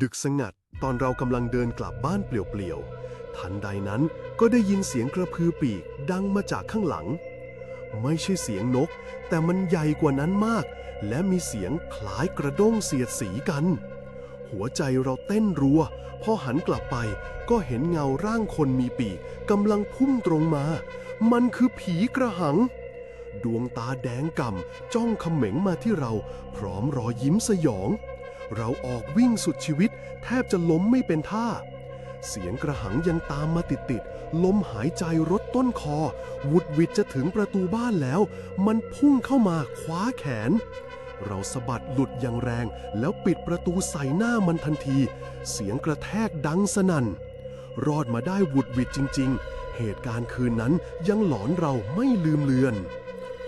ดึกสงัด ตอนเรากำลังเดินกลับบ้านเปลี่ยวๆ ทันใดนั้นก็ได้ยินเสียงกระพือปีกดังมาจากข้างหลัง ไม่ใช่เสียงนก แต่มันใหญ่กว่านั้นมาก และมีเสียงคล้ายกระด้งเสียดสีกัน หัวใจเราเต้นรัว พอหันกลับไปก็เห็นเงาร่างคนมีปีกกำลังพุ่งตรงมา มันคือผีกระหังดวงตาแดงก่ำจ้องเขม็งมาที่เรา พร้อมรอยยิ้มสยอง เราออกวิ่งสุดชีวิต แทบจะล้มไม่เป็นท่า เสียงกระหังยังตามมาติดๆลมหายใจรดต้นคอ วุดวิดจะถึงประตูบ้านแล้ว มันพุ่งเข้ามาคว้าแขน เราสะบัดหลุดอย่างแรง แล้วปิดประตูใส่หน้ามันทันที เสียงกระแทกดังสนั่น รอดมาได้วุดวิดจริง ๆ เหตุการณ์คืนนั้นยังหลอนเราไม่ลืมเลือน